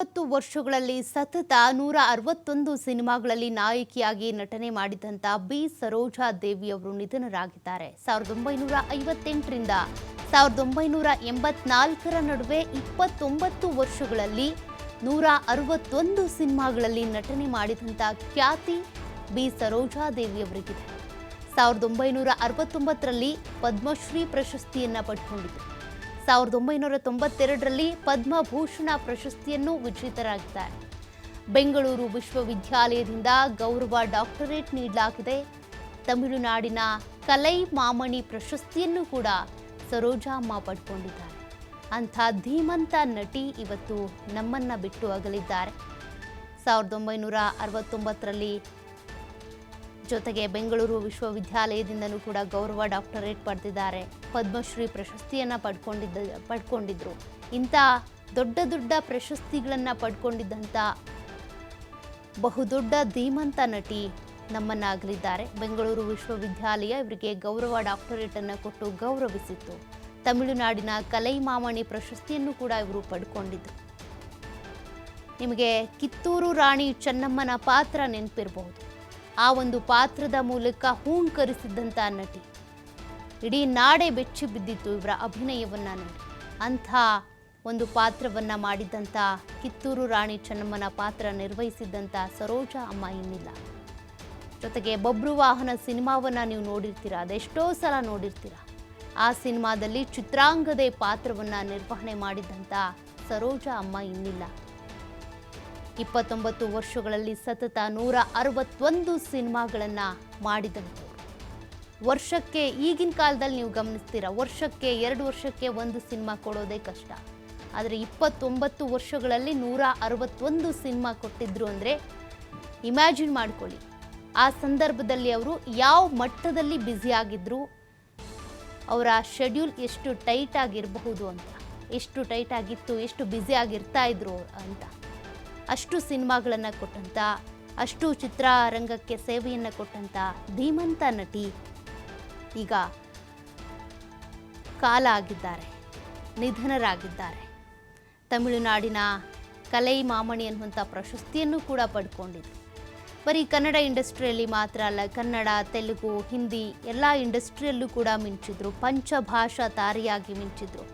ಇಪ್ಪತ್ತು ವರ್ಷಗಳಲ್ಲಿ ಸತತ ನೂರ ಅರವತ್ತೊಂದು ಸಿನಿಮಾಗಳಲ್ಲಿ ನಾಯಕಿಯಾಗಿ ನಟನೆ ಮಾಡಿದಂಥ ಬಿ. ಸರೋಜಾ ದೇವಿ ಅವರು ನಿಧನರಾಗಿದ್ದಾರೆ. ಸಾವಿರದ ಒಂಬೈನೂರ ಐವತ್ತೆಂಟರಿಂದ ಸಾವಿರದ ಒಂಬೈನೂರ ಎಂಬತ್ನಾಲ್ಕರ ನಡುವೆ ಇಪ್ಪತ್ತೊಂಬತ್ತು ವರ್ಷಗಳಲ್ಲಿ ನೂರ ಅರವತ್ತೊಂದು ಸಿನಿಮಾಗಳಲ್ಲಿ ನಟನೆ ಮಾಡಿದಂಥ ಖ್ಯಾತಿ ಬಿ. ಸರೋಜಾ ದೇವಿ ಅವರಿಗಿದೆ ಸಾವಿರದ ಒಂಬೈನೂರ ಅರವತ್ತೊಂಬತ್ತರಲ್ಲಿ ಪದ್ಮಶ್ರೀ ಪ್ರಶಸ್ತಿಯನ್ನು ಪಡ್ಕೊಂಡಿದ್ರು. ಸಾವಿರದ ಒಂಬೈನೂರ ತೊಂಬತ್ತೆರಡರಲ್ಲಿ ಪದ್ಮಭೂಷಣ ಪ್ರಶಸ್ತಿಯನ್ನು ವಿಜೇತರಾಗಿದ್ದಾರೆ. ಬೆಂಗಳೂರು ವಿಶ್ವವಿದ್ಯಾಲಯದಿಂದ ಗೌರವ ಡಾಕ್ಟರೇಟ್ ನೀಡಲಾಗಿದೆ. ತಮಿಳುನಾಡಿನ ಕಲೈ ಮಾಮಣಿ ಪ್ರಶಸ್ತಿಯನ್ನು ಕೂಡ ಸರೋಜಾಮ್ಮ ಪಡ್ಕೊಂಡಿದ್ದಾರೆ. ಅಂಥ ಧೀಮಂತ ನಟಿ ಇವತ್ತು ನಮ್ಮನ್ನು ಬಿಟ್ಟು ಅಗಲಿದ್ದಾರೆ. ಸಾವಿರದ ಒಂಬೈನೂರ ಅರವತ್ತೊಂಬತ್ತರಲ್ಲಿ ಜೊತೆಗೆ ಬೆಂಗಳೂರು ವಿಶ್ವವಿದ್ಯಾಲಯದಿಂದಲೂ ಕೂಡ ಗೌರವ ಡಾಕ್ಟರೇಟ್ ಪಡೆದಿದ್ದಾರೆ. ಪದ್ಮಶ್ರೀ ಪ್ರಶಸ್ತಿಯನ್ನು ಪಡ್ಕೊಂಡಿದ್ದ, ಪಡ್ಕೊಂಡಿದ್ರು. ಇಂಥ ದೊಡ್ಡ ದೊಡ್ಡ ಪ್ರಶಸ್ತಿಗಳನ್ನು ಪಡ್ಕೊಂಡಿದ್ದಂಥ ಬಹುದೊಡ್ಡ ಧೀಮಂತ ನಟಿ ನಮ್ಮನ್ನಾಗಲಿದ್ದಾರೆ. ಬೆಂಗಳೂರು ವಿಶ್ವವಿದ್ಯಾಲಯ ಇವರಿಗೆ ಗೌರವ ಡಾಕ್ಟರೇಟನ್ನು ಕೊಟ್ಟು ಗೌರವಿಸಿತ್ತು. ತಮಿಳುನಾಡಿನ ಕಲೈಮಾಮಣಿ ಪ್ರಶಸ್ತಿಯನ್ನು ಕೂಡ ಇವರು ಪಡ್ಕೊಂಡಿದ್ದರು ನಿಮಗೆ ಕಿತ್ತೂರು ರಾಣಿ ಚೆನ್ನಮ್ಮನ ಪಾತ್ರ ನೆನಪಿರಬಹುದು. ಆ ಒಂದು ಪಾತ್ರದ ಮೂಲಕ ಹೂಂಕರಿಸಿದ್ದಂಥ ನಟಿ. ಇಡೀ ನಾಡೆ ಬೆಚ್ಚಿ ಬಿದ್ದಿತ್ತು ಇವರ ಅಭಿನಯವನ್ನು ನೋಡಿ. ಅಂಥ ಒಂದು ಪಾತ್ರವನ್ನು ಮಾಡಿದ್ದಂಥ ಕಿತ್ತೂರು ರಾಣಿ ಚೆನ್ನಮ್ಮನ ಪಾತ್ರ ನಿರ್ವಹಿಸಿದ್ದಂಥ ಸರೋಜಾ ಅಮ್ಮ ಇನ್ನಿಲ್ಲ. ಜೊತೆಗೆ ಬಬ್ರು ವಾಹನ ಸಿನಿಮಾವನ್ನು ನೀವು ನೋಡಿರ್ತೀರ, ಅದೆಷ್ಟೋ ಸಲ ನೋಡಿರ್ತೀರ. ಆ ಸಿನಿಮಾದಲ್ಲಿ ಚಿತ್ರಾಂಗದೆ ಪಾತ್ರವನ್ನು ನಿರ್ವಹಣೆ ಮಾಡಿದ್ದಂಥ ಸರೋಜಾ ಅಮ್ಮ ಇನ್ನಿಲ್ಲ. ಇಪ್ಪತ್ತೊಂಬತ್ತು ವರ್ಷಗಳಲ್ಲಿ ಸತತ ನೂರ ಅರವತ್ತೊಂದು ಸಿನಿಮಾಗಳನ್ನು ಮಾಡಿದಂತೆ ವರ್ಷಕ್ಕೆ, ಈಗಿನ ಕಾಲದಲ್ಲಿ ನೀವು ಗಮನಿಸ್ತೀರ? ವರ್ಷಕ್ಕೆ, ಎರಡು ವರ್ಷಕ್ಕೆ ಒಂದು ಸಿನಿಮಾ ಕೊಡೋದೇ ಕಷ್ಟ. ಆದರೆ ಇಪ್ಪತ್ತೊಂಬತ್ತು ವರ್ಷಗಳಲ್ಲಿ ನೂರ ಅರವತ್ತೊಂದು ಸಿನಿಮಾ ಕೊಟ್ಟಿದ್ರು ಅಂದರೆ ಇಮ್ಯಾಜಿನ್ ಮಾಡ್ಕೊಳ್ಳಿ. ಆ ಸಂದರ್ಭದಲ್ಲಿ ಅವರು ಯಾವ ಮಟ್ಟದಲ್ಲಿ ಬ್ಯುಸಿ ಆಗಿದ್ದರು ಅವರ ಶೆಡ್ಯೂಲ್ ಎಷ್ಟು ಟೈಟ್ ಆಗಿರಬಹುದು ಅಂತ, ಎಷ್ಟು ಟೈಟ್ ಆಗಿತ್ತು, ಎಷ್ಟು ಬ್ಯುಸಿ ಆಗಿರ್ತಾ ಇದ್ರು ಅಂತ. ಅಷ್ಟು ಸಿನಿಮಾಗಳನ್ನು ಕೊಟ್ಟಂಥ ಅಷ್ಟು ಚಿತ್ರರಂಗಕ್ಕೆ ಸೇವೆಯನ್ನು ಕೊಟ್ಟಂಥ ಧೀಮಂತ ನಟಿ ಈಗ ಕಾಲ ಆಗಿದ್ದಾರೆ, ನಿಧನರಾಗಿದ್ದಾರೆ. ತಮಿಳುನಾಡಿನ ಕಲೈ ಮಾಮಣಿ ಅನ್ನುವಂಥ ಪ್ರಶಸ್ತಿಯನ್ನು ಕೂಡ ಪಡ್ಕೊಂಡಿದ್ರು. ಬರೀ ಕನ್ನಡ ಇಂಡಸ್ಟ್ರಿಯಲ್ಲಿ ಮಾತ್ರ ಅಲ್ಲ, ಕನ್ನಡ, ತೆಲುಗು, ಹಿಂದಿ ಎಲ್ಲ ಇಂಡಸ್ಟ್ರಿಯಲ್ಲೂ ಕೂಡ ಮಿಂಚಿದ್ರು, ಪಂಚಭಾಷಾ ತಾರಿಯಾಗಿ ಮಿಂಚಿದ್ರು.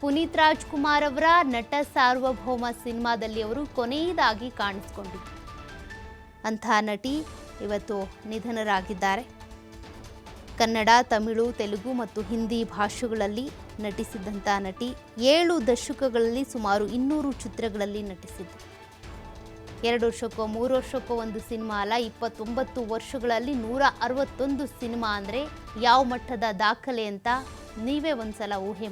ಪುನೀತ್ ರಾಜ್ಕುಮಾರ್ ಅವರ ನಟ ಸಾರ್ವಭೌಮ ಸಿನಿಮಾದಲ್ಲಿ ಅವರು ಕೊನೆಯದಾಗಿ ಕಾಣಿಸ್ಕೊಂಡಿದ್ರು ಅಂಥ ನಟಿ ಇವತ್ತು ನಿಧನರಾಗಿದ್ದಾರೆ. ಕನ್ನಡ, ತಮಿಳು, ತೆಲುಗು ಮತ್ತು ಹಿಂದಿ ಭಾಷೆಗಳಲ್ಲಿ ನಟಿಸಿದ್ದಂಥ ನಟಿ ಏಳು ದಶಕಗಳಲ್ಲಿ ಸುಮಾರು ಇನ್ನೂರು ಚಿತ್ರಗಳಲ್ಲಿ ನಟಿಸಿದ್ದರು ಎರಡು ವರ್ಷಕ್ಕೋ, ಮೂರು ವರ್ಷಕ್ಕೋ ಒಂದು ಸಿನಿಮಾ ಅಲ್ಲ, ಇಪ್ಪತ್ತೊಂಬತ್ತು ವರ್ಷಗಳಲ್ಲಿ ನೂರ ಅರವತ್ತೊಂದು ಸಿನಿಮಾ ಅಂದರೆ ಯಾವ ಮಟ್ಟದ ದಾಖಲೆ ಅಂತ ನೀವೇ ಒಂದು ಸಲ ಊಹೆ